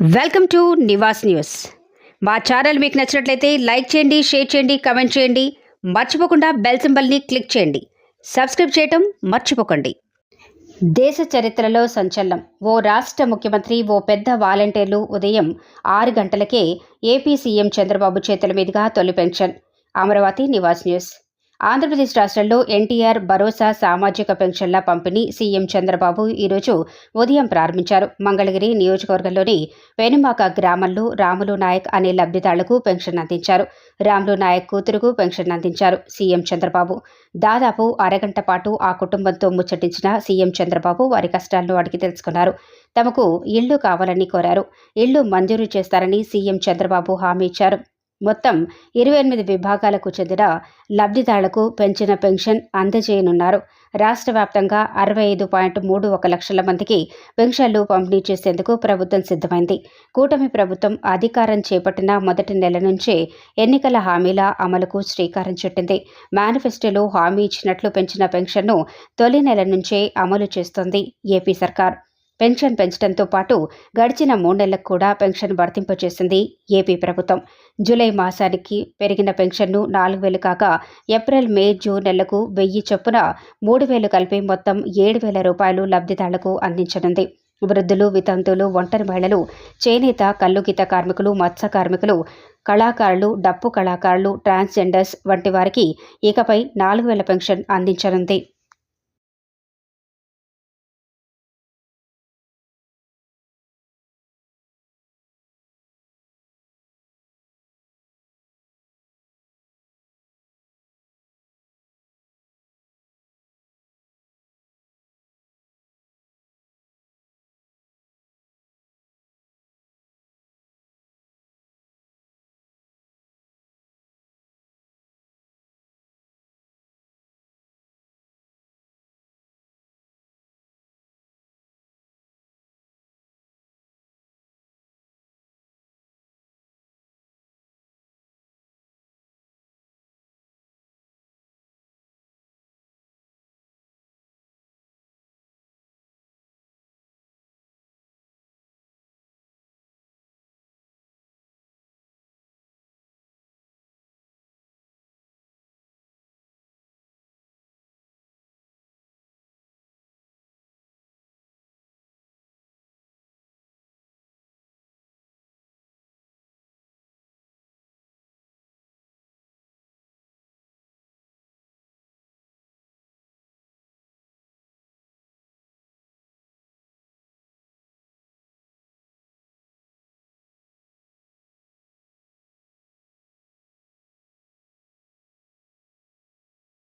Welcome to Nivas news. మా channel మీకు నచ్చినట్లయితే లైక్ చేయండి షేర్ చేయండి కమెంట్ చేయండి. మర్చిపోకుండా బెల్ సింబల్ని క్లిక్ చేయండి. సబ్స్క్రైబ్ చేయటం మర్చిపోకండి. దేశ చరిత్రలో సంచలనం. ఓ రాష్ట్ర ముఖ్యమంత్రి ఓ పెద్ద వాలంటీర్లు ఉదయం ఆరు గంటలకే ఏపీ సీఎం చంద్రబాబు చేతుల మీదుగా తొలి పెన్షన్. అమరావతి నివాస్ న్యూస్. ఆంధ్రప్రదేశ్ రాష్ట్రంలో ఎన్టీఆర్ భరోసా సామాజిక పెన్షన్ల పంపిణీ సీఎం చంద్రబాబు ఈరోజు ఉదయం ప్రారంభించారు. మంగళగిరి నియోజకవర్గంలోని వెనుమాక గ్రామంలో రాములు నాయక్ అనే లబ్ధిదారులకు పెన్షన్ అందించారు. రాములు నాయక్ కూతురుకు పెన్షన్ అందించారు సీఎం చంద్రబాబు. దాదాపు అరగంట పాటు ఆ కుటుంబంతో ముచ్చటించిన సీఎం చంద్రబాబు వారి కష్టాలను అడిగి తెలుసుకున్నారు. తమకు ఇళ్ళు కావాలని కోరారు. ఇళ్ళు మంజూరు చేస్తారని సీఎం చంద్రబాబు హామీ ఇచ్చారు. మొత్తం ఇరవై ఎనిమిది విభాగాలకు చెందిన లబ్ధిదారులకు పెంచిన పెన్షన్ అందజేయనున్నారు. రాష్ట్ర వ్యాప్తంగా అరవై ఐదు పాయింట్ మూడు ఒక లక్షల మందికి పెన్షన్లు పంపిణీ చేసేందుకు ప్రభుత్వం సిద్ధమైంది. కూటమి ప్రభుత్వం అధికారం చేపట్టిన మొదటి నెల నుంచే ఎన్నికల హామీల అమలుకు శ్రీకారం చుట్టింది. మేనిఫెస్టోలో హామీ ఇచ్చినట్లు పెంచిన పెన్షన్ను తొలి నెల నుంచే అమలు చేస్తోంది ఏపీ సర్కార్. పెన్షన్ పెంచడంతో పాటు గడిచిన మూడు నెలలకు కూడా పెన్షన్ వర్తింపజేసింది ఏపీ ప్రభుత్వం. జూలై మాసానికి పెరిగిన పెన్షన్ను నాలుగు వేలు కాక ఏప్రిల్ మే జూన్ నెలలకు వెయ్యి చొప్పున మూడు వేలు కలిపి మొత్తం ఏడు వేల రూపాయలు లబ్ధిదారులకు అందించనుంది. వృద్ధులు వితంతువులు ఒంటరి మహిళలు చేనేత కల్లుగీత కార్మికులు మత్స్య కార్మికులు కళాకారులు డప్పు కళాకారులు ట్రాన్స్జెండర్స్ వంటి వారికి ఇకపై నాలుగు వేల పెన్షన్ అందించనుంది.